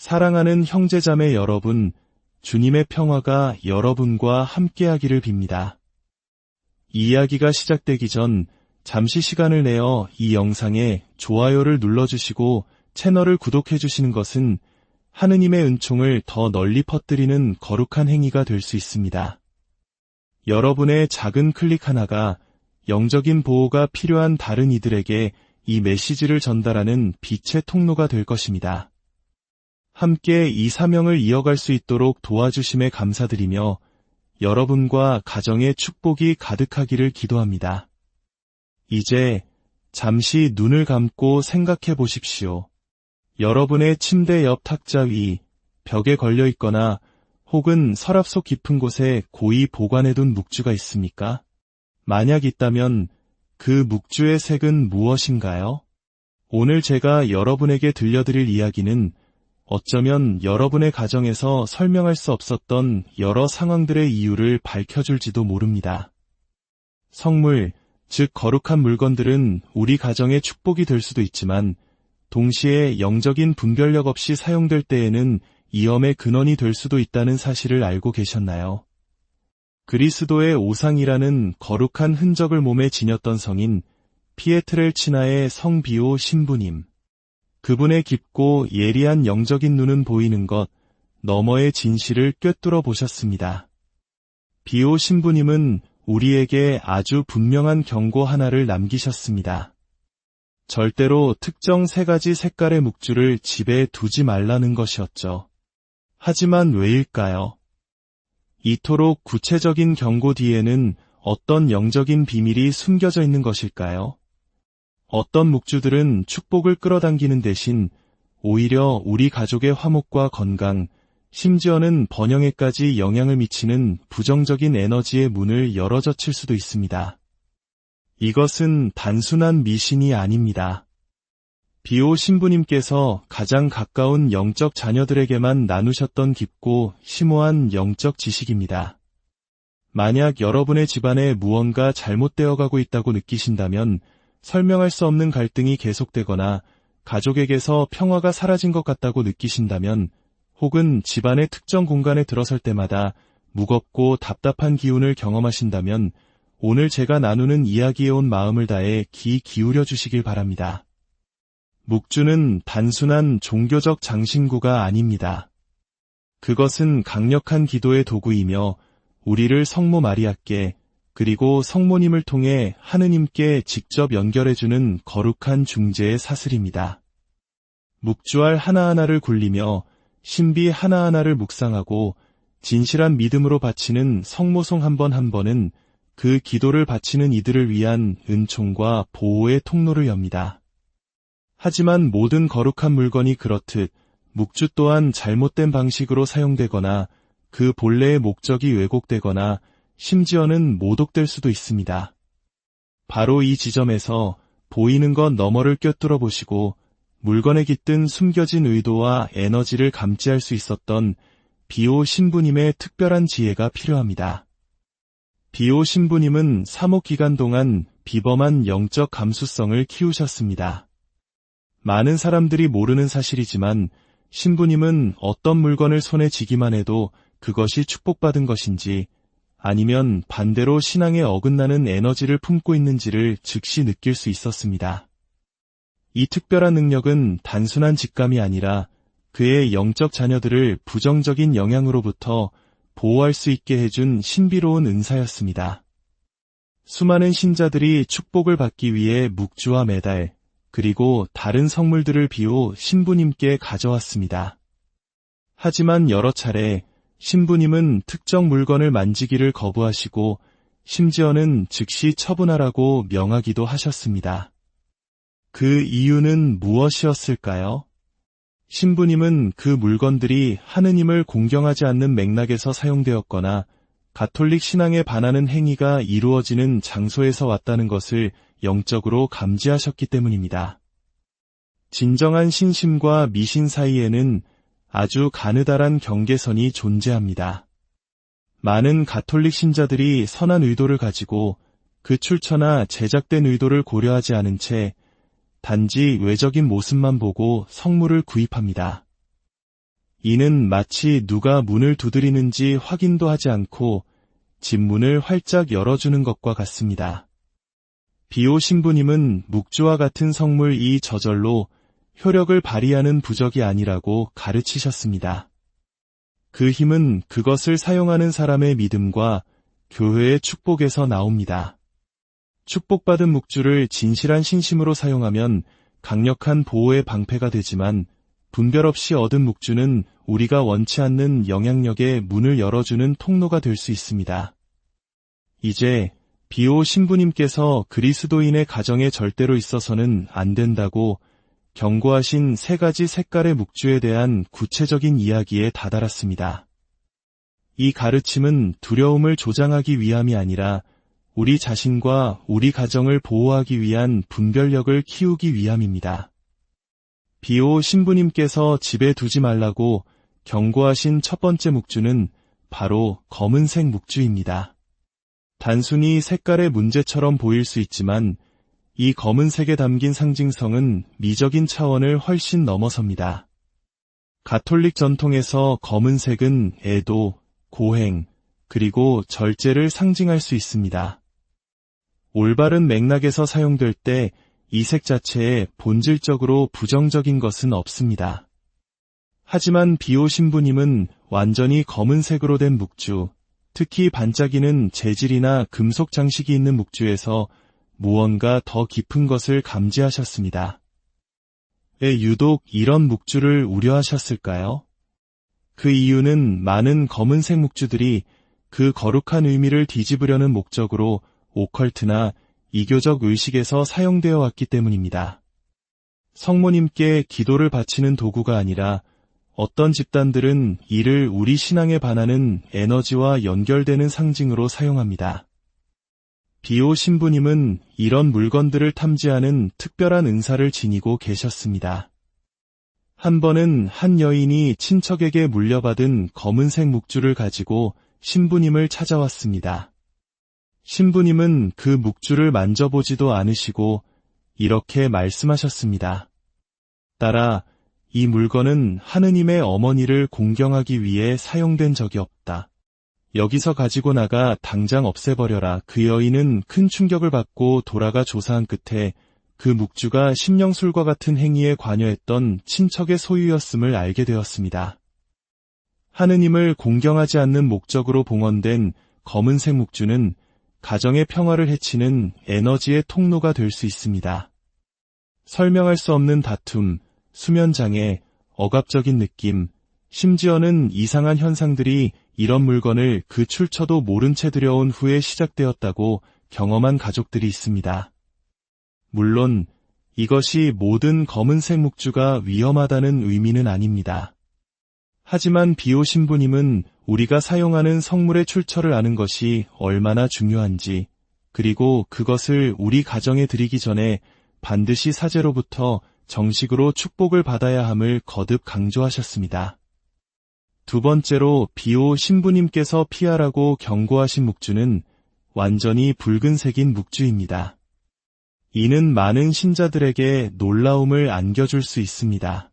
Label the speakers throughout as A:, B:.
A: 사랑하는 형제자매 여러분, 주님의 평화가 여러분과 함께하기를 빕니다. 이 이야기가 시작되기 전 잠시 시간을 내어 이 영상에 좋아요를 눌러주시고 채널을 구독해주시는 것은 하느님의 은총을 더 널리 퍼뜨리는 거룩한 행위가 될 수 있습니다. 여러분의 작은 클릭 하나가 영적인 보호가 필요한 다른 이들에게 이 메시지를 전달하는 빛의 통로가 될 것입니다. 함께 이 사명을 이어갈 수 있도록 도와주심에 감사드리며 여러분과 가정의 축복이 가득하기를 기도합니다. 이제 잠시 눈을 감고 생각해 보십시오. 여러분의 침대 옆 탁자 위, 벽에 걸려 있거나 혹은 서랍 속 깊은 곳에 고이 보관해둔 묵주가 있습니까? 만약 있다면 그 묵주의 색은 무엇인가요? 오늘 제가 여러분에게 들려드릴 이야기는 어쩌면 여러분의 가정에서 설명할 수 없었던 여러 상황들의 이유를 밝혀줄지도 모릅니다. 성물, 즉 거룩한 물건들은 우리 가정의 축복이 될 수도 있지만 동시에 영적인 분별력 없이 사용될 때에는 이염의 근원이 될 수도 있다는 사실을 알고 계셨나요? 그리스도의 오상이라는 거룩한 흔적을 몸에 지녔던 성인 피에트렐 치나의 성비오 신부님. 그분의 깊고 예리한 영적인 눈은 보이는 것, 너머의 진실을 꿰뚫어 보셨습니다. 비오 신부님은 우리에게 아주 분명한 경고 하나를 남기셨습니다. 절대로 특정 세 가지 색깔의 묵주를 집에 두지 말라는 것이었죠. 하지만 왜일까요? 이토록 구체적인 경고 뒤에는 어떤 영적인 비밀이 숨겨져 있는 것일까요? 어떤 묵주들은 축복을 끌어당기는 대신 오히려 우리 가족의 화목과 건강, 심지어는 번영에까지 영향을 미치는 부정적인 에너지의 문을 열어젖힐 수도 있습니다. 이것은 단순한 미신이 아닙니다. 비오 신부님께서 가장 가까운 영적 자녀들에게만 나누셨던 깊고 심오한 영적 지식입니다. 만약 여러분의 집안에 무언가 잘못되어 가고 있다고 느끼신다면 설명할 수 없는 갈등이 계속되거나 가족에게서 평화가 사라진 것 같다고 느끼신다면 혹은 집안의 특정 공간에 들어설 때마다 무겁고 답답한 기운을 경험하신다면 오늘 제가 나누는 이야기에 온 마음을 다해 귀 기울여 주시길 바랍니다. 묵주는 단순한 종교적 장신구가 아닙니다. 그것은 강력한 기도의 도구이며 우리를 성모 마리아께 그리고 성모님을 통해 하느님께 직접 연결해주는 거룩한 중재의 사슬입니다. 묵주알 하나하나를 굴리며 신비 하나하나를 묵상하고 진실한 믿음으로 바치는 성모송 한 번 한 번은 그 기도를 바치는 이들을 위한 은총과 보호의 통로를 엽니다. 하지만 모든 거룩한 물건이 그렇듯 묵주 또한 잘못된 방식으로 사용되거나 그 본래의 목적이 왜곡되거나 심지어는 모독될 수도 있습니다. 바로 이 지점에서 보이는 것 너머를 꿰뚫어 보시고 물건에 깃든 숨겨진 의도와 에너지를 감지할 수 있었던 비오 신부님의 특별한 지혜가 필요합니다. 비오 신부님은 3호 기간 동안 비범한 영적 감수성을 키우셨습니다. 많은 사람들이 모르는 사실이지만 신부님은 어떤 물건을 손에 쥐기만 해도 그것이 축복받은 것인지 아니면 반대로 신앙에 어긋나는 에너지를 품고 있는지를 즉시 느낄 수 있었습니다. 이 특별한 능력은 단순한 직감이 아니라 그의 영적 자녀들을 부정적인 영향으로부터 보호할 수 있게 해준 신비로운 은사였습니다. 수많은 신자들이 축복을 받기 위해 묵주와 메달, 그리고 다른 성물들을 비워 신부님께 가져왔습니다. 하지만 여러 차례 신부님은 특정 물건을 만지기를 거부하시고 심지어는 즉시 처분하라고 명하기도 하셨습니다. 그 이유는 무엇이었을까요? 신부님은 그 물건들이 하느님을 공경하지 않는 맥락에서 사용되었거나 가톨릭 신앙에 반하는 행위가 이루어지는 장소에서 왔다는 것을 영적으로 감지하셨기 때문입니다. 진정한 신심과 미신 사이에는 아주 가느다란 경계선이 존재합니다. 많은 가톨릭 신자들이 선한 의도를 가지고 그 출처나 제작된 의도를 고려하지 않은 채 단지 외적인 모습만 보고 성물을 구입합니다. 이는 마치 누가 문을 두드리는지 확인도 하지 않고 집 문을 활짝 열어주는 것과 같습니다. 비오 신부님은 묵주와 같은 성물 이 저절로 효력을 발휘하는 부적이 아니라고 가르치셨습니다. 그 힘은 그것을 사용하는 사람의 믿음과 교회의 축복에서 나옵니다. 축복받은 묵주를 진실한 신심으로 사용하면 강력한 보호의 방패가 되지만 분별 없이 얻은 묵주는 우리가 원치 않는 영향력에 문을 열어주는 통로가 될 수 있습니다. 이제 비오 신부님께서 그리스도인의 가정에 절대로 있어서는 안 된다고 경고하신 세 가지 색깔의 묵주에 대한 구체적인 이야기에 다다랐습니다. 이 가르침은 두려움을 조장하기 위함이 아니라 우리 자신과 우리 가정을 보호하기 위한 분별력을 키우기 위함입니다. 비오 신부님께서 집에 두지 말라고 경고하신 첫 번째 묵주는 바로 검은색 묵주입니다. 단순히 색깔의 문제처럼 보일 수 있지만 이 검은색에 담긴 상징성은 미적인 차원을 훨씬 넘어섭니다. 가톨릭 전통에서 검은색은 애도, 고행, 그리고 절제를 상징할 수 있습니다. 올바른 맥락에서 사용될 때 이 색 자체에 본질적으로 부정적인 것은 없습니다. 하지만 비오 신부님은 완전히 검은색으로 된 묵주, 특히 반짝이는 재질이나 금속 장식이 있는 묵주에서 무언가 더 깊은 것을 감지하셨습니다. 왜 유독 이런 묵주를 우려하셨을까요? 그 이유는 많은 검은색 묵주들이 그 거룩한 의미를 뒤집으려는 목적으로 오컬트나 이교적 의식에서 사용되어 왔기 때문입니다. 성모님께 기도를 바치는 도구가 아니라 어떤 집단들은 이를 우리 신앙에 반하는 에너지와 연결되는 상징으로 사용합니다. 비오 신부님은 이런 물건들을 탐지하는 특별한 은사를 지니고 계셨습니다. 한 번은 한 여인이 친척에게 물려받은 검은색 묵주를 가지고 신부님을 찾아왔습니다. 신부님은 그 묵주를 만져보지도 않으시고 이렇게 말씀하셨습니다. 따라 이 물건은 하느님의 어머니를 공경하기 위해 사용된 적이 없다. 여기서 가지고 나가 당장 없애버려라. 그 여인은 큰 충격을 받고 돌아가 조사한 끝에 그 묵주가 심령술과 같은 행위에 관여했던 친척의 소유였음을 알게 되었습니다. 하느님을 공경하지 않는 목적으로 봉헌된 검은색 묵주는 가정의 평화를 해치는 에너지의 통로가 될 수 있습니다. 설명할 수 없는 다툼, 수면장애, 억압적인 느낌, 심지어는 이상한 현상들이 이런 물건을 그 출처도 모른 채 들여온 후에 시작되었다고 경험한 가족들이 있습니다. 물론 이것이 모든 검은색 묵주가 위험하다는 의미는 아닙니다. 하지만 비오 신부님은 우리가 사용하는 성물의 출처를 아는 것이 얼마나 중요한지, 그리고 그것을 우리 가정에 드리기 전에 반드시 사제로부터 정식으로 축복을 받아야 함을 거듭 강조하셨습니다. 두 번째로 비오 신부님께서 피하라고 경고하신 묵주는 완전히 붉은색인 묵주입니다. 이는 많은 신자들에게 놀라움을 안겨줄 수 있습니다.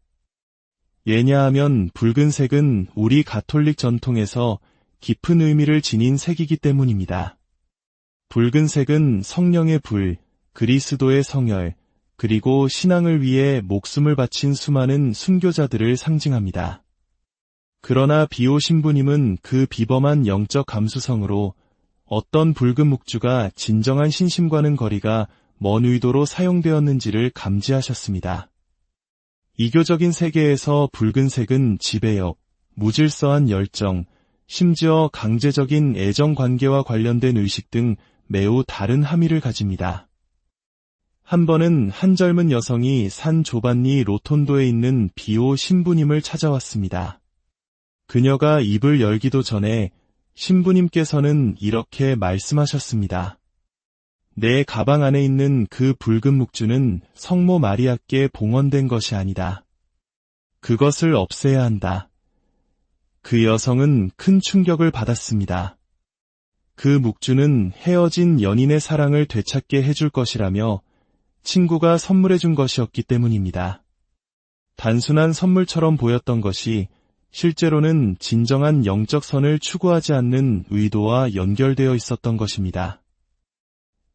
A: 왜냐하면 붉은색은 우리 가톨릭 전통에서 깊은 의미를 지닌 색이기 때문입니다. 붉은색은 성령의 불, 그리스도의 성혈, 그리고 신앙을 위해 목숨을 바친 수많은 순교자들을 상징합니다. 그러나 비오 신부님은 그 비범한 영적 감수성으로 어떤 붉은 묵주가 진정한 신심과는 거리가 먼 의도로 사용되었는지를 감지하셨습니다. 이교적인 세계에서 붉은색은 지배력, 무질서한 열정, 심지어 강제적인 애정 관계와 관련된 의식 등 매우 다른 함의를 가집니다. 한 번은 한 젊은 여성이 산 조반니 로톤도에 있는 비오 신부님을 찾아왔습니다. 그녀가 입을 열기도 전에 신부님께서는 이렇게 말씀하셨습니다. 내 가방 안에 있는 그 붉은 묵주는 성모 마리아께 봉헌된 것이 아니다. 그것을 없애야 한다. 그 여성은 큰 충격을 받았습니다. 그 묵주는 헤어진 연인의 사랑을 되찾게 해줄 것이라며 친구가 선물해 준 것이었기 때문입니다. 단순한 선물처럼 보였던 것이 실제로는 진정한 영적 선을 추구하지 않는 의도와 연결되어 있었던 것입니다.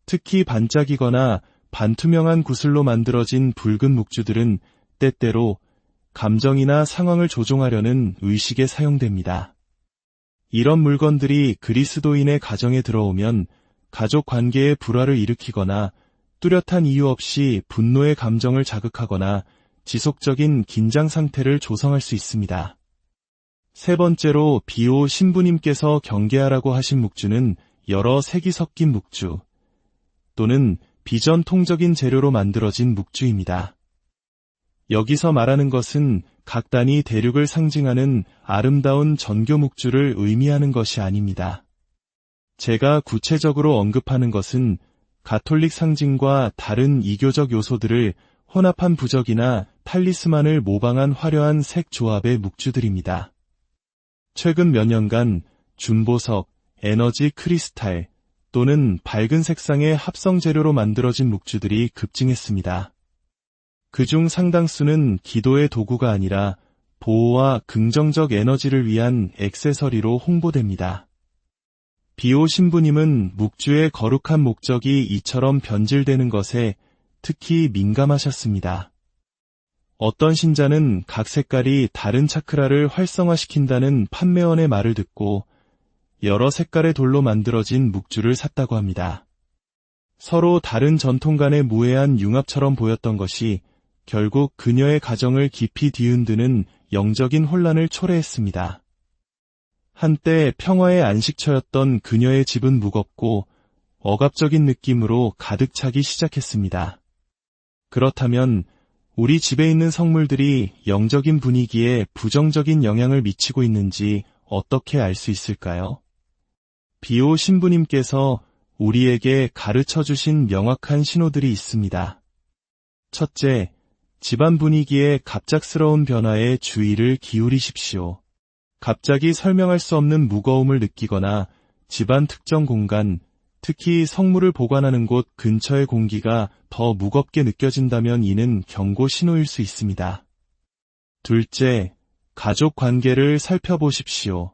A: 특히 반짝이거나 반투명한 구슬로 만들어진 붉은 묵주들은 때때로 감정이나 상황을 조종하려는 의식에 사용됩니다. 이런 물건들이 그리스도인의 가정에 들어오면 가족 관계에 불화를 일으키거나 뚜렷한 이유 없이 분노의 감정을 자극하거나 지속적인 긴장 상태를 조성할 수 있습니다. 세 번째로 비오 신부님께서 경계하라고 하신 묵주는 여러 색이 섞인 묵주 또는 비전통적인 재료로 만들어진 묵주입니다. 여기서 말하는 것은 각 단위 대륙을 상징하는 아름다운 전교 묵주를 의미하는 것이 아닙니다. 제가 구체적으로 언급하는 것은 가톨릭 상징과 다른 이교적 요소들을 혼합한 부적이나 탈리스만을 모방한 화려한 색 조합의 묵주들입니다. 최근 몇 년간 준보석, 에너지 크리스탈 또는 밝은 색상의 합성 재료로 만들어진 묵주들이 급증했습니다. 그중 상당수는 기도의 도구가 아니라 보호와 긍정적 에너지를 위한 액세서리로 홍보됩니다. 비오 신부님은 묵주의 거룩한 목적이 이처럼 변질되는 것에 특히 민감하셨습니다. 어떤 신자는 각 색깔이 다른 차크라를 활성화시킨다는 판매원의 말을 듣고 여러 색깔의 돌로 만들어진 묵주를 샀다고 합니다. 서로 다른 전통 간의 무해한 융합처럼 보였던 것이 결국 그녀의 가정을 깊이 뒤흔드는 영적인 혼란을 초래했습니다. 한때 평화의 안식처였던 그녀의 집은 무겁고 억압적인 느낌으로 가득 차기 시작했습니다. 그렇다면 우리 집에 있는 성물들이 영적인 분위기에 부정적인 영향을 미치고 있는지 어떻게 알 수 있을까요? 비오 신부님께서 우리에게 가르쳐 주신 명확한 신호들이 있습니다. 첫째, 집안 분위기의 갑작스러운 변화에 주의를 기울이십시오. 갑자기 설명할 수 없는 무거움을 느끼거나 집안 특정 공간, 특히 성물을 보관하는 곳 근처의 공기가 더 무겁게 느껴진다면 이는 경고 신호일 수 있습니다. 둘째, 가족 관계를 살펴보십시오.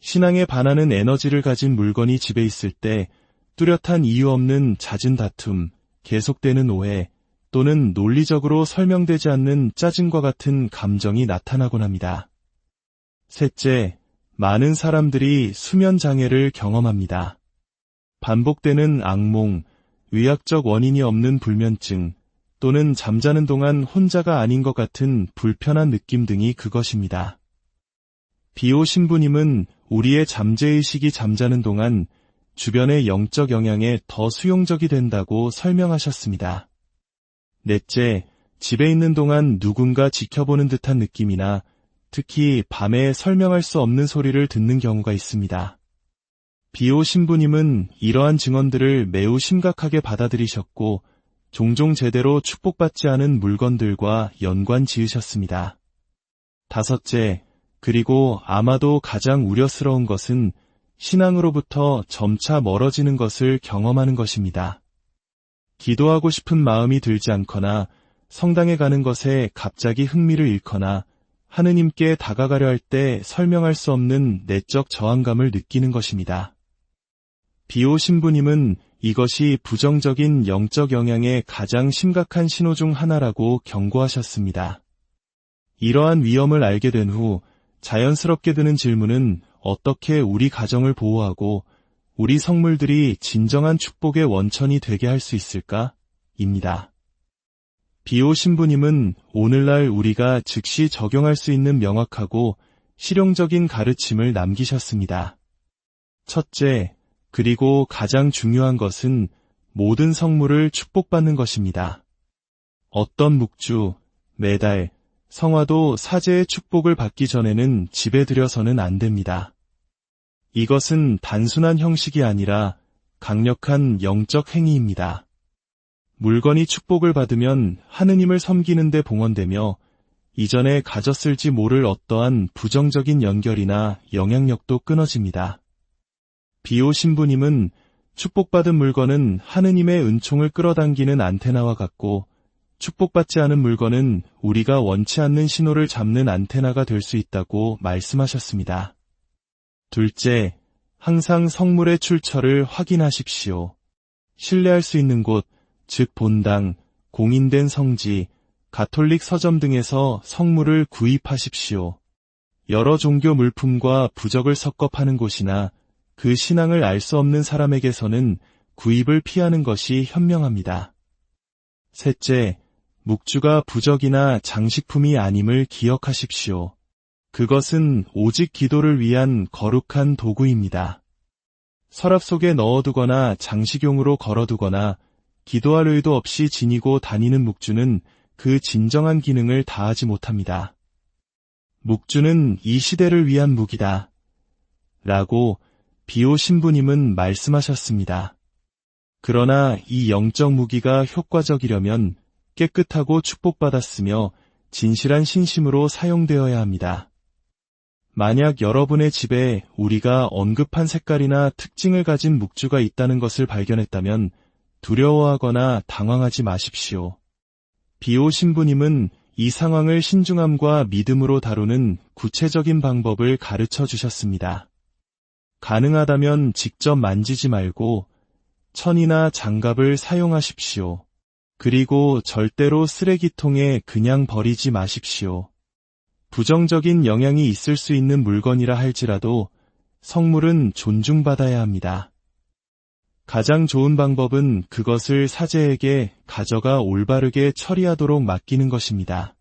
A: 신앙에 반하는 에너지를 가진 물건이 집에 있을 때 뚜렷한 이유 없는 잦은 다툼, 계속되는 오해, 또는 논리적으로 설명되지 않는 짜증과 같은 감정이 나타나곤 합니다. 셋째, 많은 사람들이 수면 장애를 경험합니다. 반복되는 악몽, 의학적 원인이 없는 불면증, 또는 잠자는 동안 혼자가 아닌 것 같은 불편한 느낌 등이 그것입니다. 비오 신부님은 우리의 잠재의식이 잠자는 동안 주변의 영적 영향에 더 수용적이 된다고 설명하셨습니다. 넷째, 집에 있는 동안 누군가 지켜보는 듯한 느낌이나 특히 밤에 설명할 수 없는 소리를 듣는 경우가 있습니다. 비오 신부님은 이러한 증언들을 매우 심각하게 받아들이셨고 종종 제대로 축복받지 않은 물건들과 연관 지으셨습니다. 다섯째, 그리고 아마도 가장 우려스러운 것은 신앙으로부터 점차 멀어지는 것을 경험하는 것입니다. 기도하고 싶은 마음이 들지 않거나 성당에 가는 것에 갑자기 흥미를 잃거나 하느님께 다가가려 할 때 설명할 수 없는 내적 저항감을 느끼는 것입니다. 비오 신부님은 이것이 부정적인 영적 영향의 가장 심각한 신호 중 하나라고 경고하셨습니다. 이러한 위험을 알게 된 후 자연스럽게 드는 질문은 어떻게 우리 가정을 보호하고 우리 성물들이 진정한 축복의 원천이 되게 할 수 있을까? 입니다. 비오 신부님은 오늘날 우리가 즉시 적용할 수 있는 명확하고 실용적인 가르침을 남기셨습니다. 첫째, 그리고 가장 중요한 것은 모든 성물을 축복받는 것입니다. 어떤 묵주, 매달, 성화도 사제의 축복을 받기 전에는 집에 들여서는 안 됩니다. 이것은 단순한 형식이 아니라 강력한 영적 행위입니다. 물건이 축복을 받으면 하느님을 섬기는데 봉헌되며 이전에 가졌을지 모를 어떠한 부정적인 연결이나 영향력도 끊어집니다. 비오 신부님은 축복받은 물건은 하느님의 은총을 끌어당기는 안테나와 같고 축복받지 않은 물건은 우리가 원치 않는 신호를 잡는 안테나가 될 수 있다고 말씀하셨습니다. 둘째, 항상 성물의 출처를 확인하십시오. 신뢰할 수 있는 곳, 즉 본당, 공인된 성지, 가톨릭 서점 등에서 성물을 구입하십시오. 여러 종교 물품과 부적을 섞어 파는 곳이나 그 신앙을 알 수 없는 사람에게서는 구입을 피하는 것이 현명합니다. 셋째, 묵주가 부적이나 장식품이 아님을 기억하십시오. 그것은 오직 기도를 위한 거룩한 도구입니다. 서랍 속에 넣어두거나 장식용으로 걸어두거나 기도할 의도 없이 지니고 다니는 묵주는 그 진정한 기능을 다하지 못합니다. 묵주는 이 시대를 위한 무기다. 라고 비오 신부님은 말씀하셨습니다. 그러나 이 영적 무기가 효과적이려면 깨끗하고 축복받았으며 진실한 신심으로 사용되어야 합니다. 만약 여러분의 집에 우리가 언급한 색깔이나 특징을 가진 묵주가 있다는 것을 발견했다면 두려워하거나 당황하지 마십시오. 비오 신부님은 이 상황을 신중함과 믿음으로 다루는 구체적인 방법을 가르쳐 주셨습니다. 가능하다면 직접 만지지 말고 천이나 장갑을 사용하십시오. 그리고 절대로 쓰레기통에 그냥 버리지 마십시오. 부정적인 영향이 있을 수 있는 물건이라 할지라도 성물은 존중받아야 합니다. 가장 좋은 방법은 그것을 사제에게 가져가 올바르게 처리하도록 맡기는 것입니다.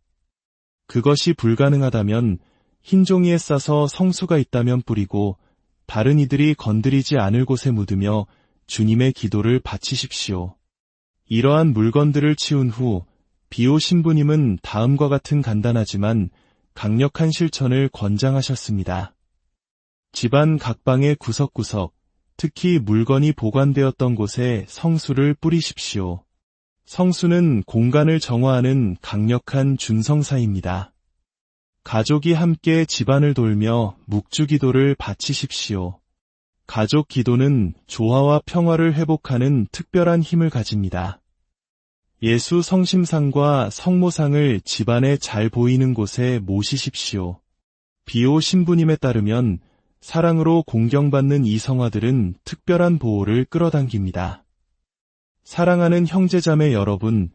A: 그것이 불가능하다면 흰 종이에 싸서 성수가 있다면 뿌리고 다른 이들이 건드리지 않을 곳에 묻으며 주님의 기도를 바치십시오. 이러한 물건들을 치운 후 비오 신부님은 다음과 같은 간단하지만 강력한 실천을 권장하셨습니다. 집안 각방의 구석구석, 특히 물건이 보관되었던 곳에 성수를 뿌리십시오. 성수는 공간을 정화하는 강력한 준성사입니다. 가족이 함께 집안을 돌며 묵주기도를 바치십시오. 가족 기도는 조화와 평화를 회복하는 특별한 힘을 가집니다. 예수 성심상과 성모상을 집안에 잘 보이는 곳에 모시십시오. 비오 신부님에 따르면 사랑으로 공경받는 이 성화들은 특별한 보호를 끌어당깁니다. 사랑하는 형제자매 여러분,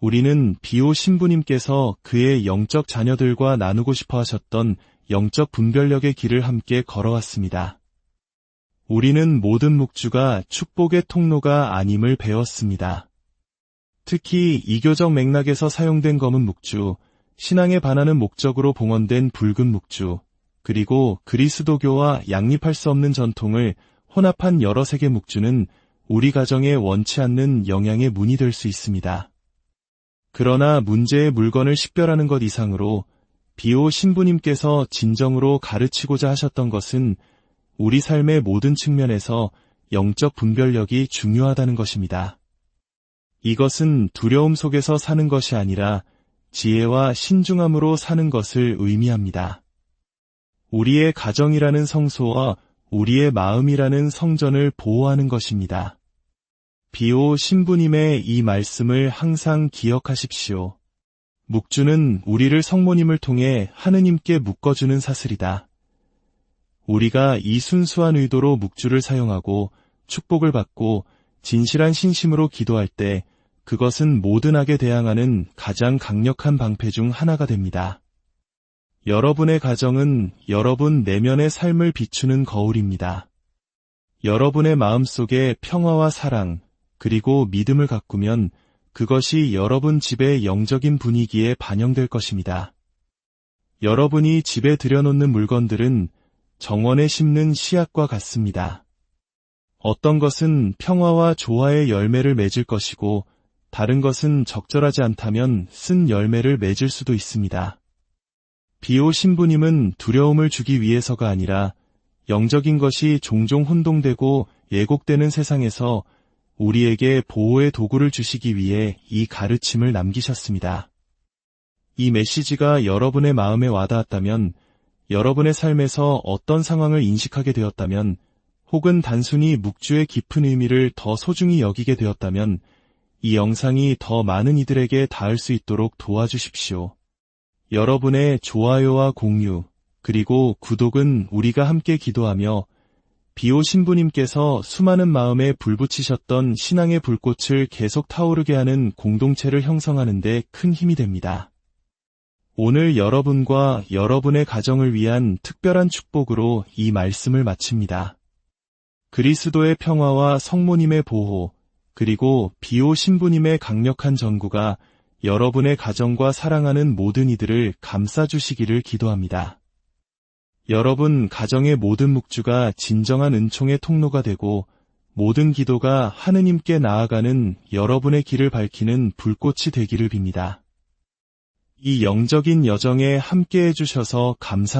A: 우리는 비오 신부님께서 그의 영적 자녀들과 나누고 싶어 하셨던 영적 분별력의 길을 함께 걸어왔습니다. 우리는 모든 묵주가 축복의 통로가 아님을 배웠습니다. 특히 이교적 맥락에서 사용된 검은 묵주, 신앙에 반하는 목적으로 봉헌된 붉은 묵주, 그리고 그리스도교와 양립할 수 없는 전통을 혼합한 여러 세계 묵주는 우리 가정에 원치 않는 영향의 문이 될 수 있습니다. 그러나 문제의 물건을 식별하는 것 이상으로 비오 신부님께서 진정으로 가르치고자 하셨던 것은 우리 삶의 모든 측면에서 영적 분별력이 중요하다는 것입니다. 이것은 두려움 속에서 사는 것이 아니라 지혜와 신중함으로 사는 것을 의미합니다. 우리의 가정이라는 성소와 우리의 마음이라는 성전을 보호하는 것입니다. 비오 신부님의 이 말씀을 항상 기억하십시오. 묵주는 우리를 성모님을 통해 하느님께 묶어주는 사슬이다. 우리가 이 순수한 의도로 묵주를 사용하고 축복을 받고 진실한 신심으로 기도할 때 그것은 모든 악에 대항하는 가장 강력한 방패 중 하나가 됩니다. 여러분의 가정은 여러분 내면의 삶을 비추는 거울입니다. 여러분의 마음속에 평화와 사랑, 그리고 믿음을 가꾸면 그것이 여러분 집의 영적인 분위기에 반영될 것입니다. 여러분이 집에 들여놓는 물건들은 정원에 심는 씨앗과 같습니다. 어떤 것은 평화와 조화의 열매를 맺을 것이고 다른 것은 적절하지 않다면 쓴 열매를 맺을 수도 있습니다. 비오 신부님은 두려움을 주기 위해서가 아니라 영적인 것이 종종 혼동되고 예곡되는 세상에서 우리에게 보호의 도구를 주시기 위해 이 가르침을 남기셨습니다. 이 메시지가 여러분의 마음에 와닿았다면, 여러분의 삶에서 어떤 상황을 인식하게 되었다면, 혹은 단순히 묵주의 깊은 의미를 더 소중히 여기게 되었다면, 이 영상이 더 많은 이들에게 닿을 수 있도록 도와주십시오. 여러분의 좋아요와 공유, 그리고 구독은 우리가 함께 기도하며 비오 신부님께서 수많은 마음에 불붙이셨던 신앙의 불꽃을 계속 타오르게 하는 공동체를 형성하는 데 큰 힘이 됩니다. 오늘 여러분과 여러분의 가정을 위한 특별한 축복으로 이 말씀을 마칩니다. 그리스도의 평화와 성모님의 보호, 그리고 비오 신부님의 강력한 전구가 여러분의 가정과 사랑하는 모든 이들을 감싸주시기를 기도합니다. 여러분 가정의 모든 묵주가 진정한 은총의 통로가 되고 모든 기도가 하느님께 나아가는 여러분의 길을 밝히는 불꽃이 되기를 빕니다. 이 영적인 여정에 함께 해주셔서 감사